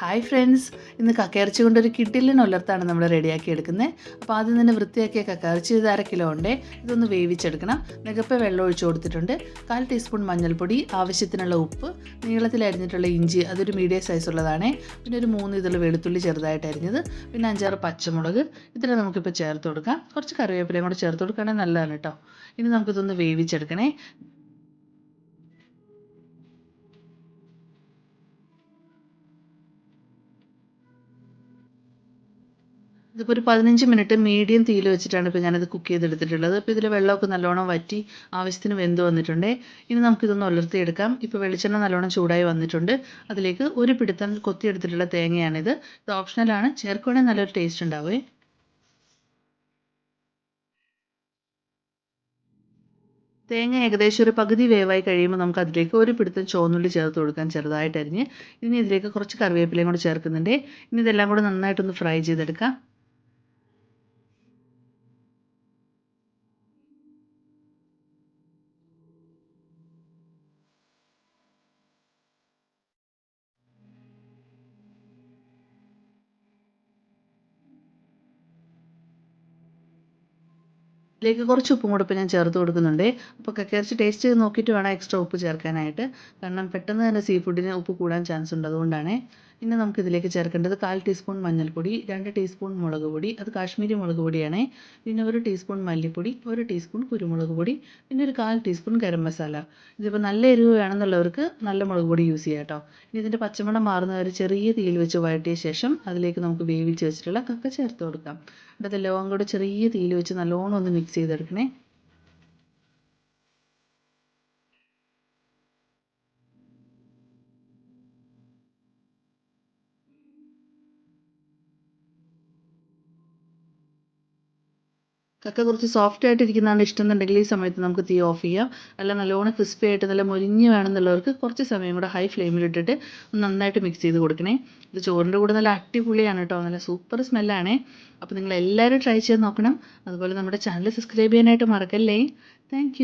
Hi friends ഇന്ന് കക്കയിറച്ചി കൊണ്ടൊരു കിട്ടിലിന് ഉലർത്താണ് നമ്മൾ റെഡിയാക്കി എടുക്കുന്നത് അപ്പോൾ ആദ്യം തന്നെ വൃത്തിയാക്കിയ കക്കയിറച്ചി ഇത് അര കിലോ ഉണ്ട്. ഇതൊന്ന് വേവിച്ചെടുക്കണം. നികപ്പ് വെള്ളം ഒഴിച്ചു കൊടുത്തിട്ടുണ്ട്. കാൽ ടീസ്പൂൺ മഞ്ഞൾപ്പൊടി ആവശ്യത്തിനുള്ള ഉപ്പ് നീളത്തിൽ അരിഞ്ഞിട്ടുള്ള ഇഞ്ചി അതൊരു മീഡിയം സൈസ് ഉള്ളതാണ്. പിന്നെ ഒരു മൂന്ന് ഇതിൽ വെളുത്തുള്ളി ചെറുതായിട്ട് അരിഞ്ഞത്. പിന്നെ അഞ്ചാറ് പച്ചമുളക്. ഇതിനെ നമുക്കിപ്പോൾ ചേർത്ത് കൊടുക്കാം. കുറച്ച് കറിവേപ്പിലയും കൂടെ ചേർത്ത് കൊടുക്കുകയാണെങ്കിൽ നല്ലതാണ് കേട്ടോ. ഇനി നമുക്കിതൊന്ന് വേവിച്ചെടുക്കണേ. ഇതിപ്പോൾ ഒരു പതിനഞ്ച് മിനിറ്റ് മീഡിയം തീയിൽ വെച്ചിട്ടാണ് ഇപ്പോൾ ഞാനത് കുക്ക് ചെയ്തെടുത്തിട്ടുള്ളത്. അപ്പോൾ ഇതിൽ വെള്ളമൊക്കെ നല്ലോണം വറ്റി ആവശ്യത്തിന് വെന്ത് വന്നിട്ടുണ്ട്. ഇനി നമുക്കിതൊന്ന് ഉലർത്തിയെടുക്കാം. ഇപ്പോൾ വെളിച്ചെണ്ണ നല്ലോണം ചൂടായി വന്നിട്ടുണ്ട്. അതിലേക്ക് ഒരു പിടുത്തം കൊത്തിയെടുത്തിട്ടുള്ള തേങ്ങയാണിത്. ഇത് ഓപ്ഷണലാണ് ചേർക്കുവാണെങ്കിൽ നല്ലൊരു ടേസ്റ്റ് ഉണ്ടാവുമേ തേങ്ങ ഏകദേശം ഒരു പകുതി വേവായി കഴിയുമ്പോൾ നമുക്ക് അതിലേക്ക് ഒരു പിടുത്തം ചുവന്നുള്ളി ചേർത്ത് കൊടുക്കാൻ ചെറുതായിട്ട് അരിഞ്ഞ്. ഇനി ഇതിലേക്ക് കുറച്ച് കറിവേപ്പിലയും കൂടെ ചേർക്കുന്നുണ്ട്. ഇനി ഇതെല്ലാം കൂടെ നന്നായിട്ടൊന്ന് ഫ്രൈ ചെയ്തെടുക്കാം. ഇതിലേക്ക് കുറച്ച് ഉപ്പും കൂടെ ഇപ്പോൾ ഞാൻ ചേർത്ത് കൊടുക്കുന്നുണ്ട്. അപ്പോൾ കക്കയിറച്ചി ടേസ്റ്റ് നോക്കിയിട്ട് വേണം എക്സ്ട്രാ ഉപ്പ് ചേർക്കാനായിട്ട്. കാരണം പെട്ടെന്ന് തന്നെ സീ ഫുഡിന് ഉപ്പ് കൂടാൻ ചാൻസ് ഉണ്ട്. അതുകൊണ്ടാണ്. ഇനി നമുക്ക് ഇതിലേക്ക് ചേർക്കേണ്ടത് കാൽ ടീസ്പൂൺ മഞ്ഞൾപ്പൊടി രണ്ട് ടീസ്പൂൺ മുളക് പൊടി അത് കാശ്മീരി മുളക് പൊടിയാണ്. പിന്നെ ഒരു ടീസ്പൂൺ മല്ലിപ്പൊടി ഒരു ടീസ്പൂൺ കുരുമുളക് പൊടി പിന്നെ ഒരു കാൽ ടീസ്പൂൺ ഗരം മസാല. ഇതിപ്പോൾ നല്ല എരിവ് വേണമെന്നുള്ളവർക്ക് നല്ല മുളക് പൊടി യൂസ് ചെയ്യാം കേട്ടോ. ഇനി ഇതിന്റെ പച്ചമണം മാറുന്ന ചെറിയ തീയിൽ വെച്ച് വഴറ്റിയ ശേഷം അതിലേക്ക് നമുക്ക് വേവിച്ച് വെച്ചിട്ടുള്ള കക്ക ചേർത്ത് കൊടുക്കാം. എന്നിട്ട് അതെല്ലാം കൂടെ ചെറിയ തീയിൽ വെച്ച് നല്ലോണം ഒന്ന് മിക്സ് ചെയ്തെടുക്കണേ. കക്ക കുറച്ച് സോഫ്റ്റ് ആയിട്ട് ഇരിക്കുന്നതാണ് ഇഷ്ടം എന്നുണ്ടെങ്കിൽ ഈ സമയത്ത് നമുക്ക് തീ ഓഫ് ചെയ്യാം. അല്ല നല്ലോണം ക്രിസ്പി ആയിട്ട് നല്ല മുരിഞ്ഞ് വേണമെന്നുള്ളവർക്ക് കുറച്ച് സമയം കൂടെ ഹൈ ഫ്ലെയിമിൽ ഇട്ടിട്ട് നന്നായിട്ട് മിക്സ് ചെയ്ത് കൊടുക്കണേ. ഇത് ചോറിന്റെ കൂടെ നല്ല അടിപൊളിയാണ് കേട്ടോ നല്ല സൂപ്പർ സ്മെല്ലാണേ അപ്പോൾ നിങ്ങൾ എല്ലാവരും ട്രൈ ചെയ്ത് നോക്കണം. അതുപോലെ നമ്മുടെ ചാനൽ സബ്സ്ക്രൈബ് ചെയ്യാനായിട്ട് മറക്കല്ലേ. താങ്ക്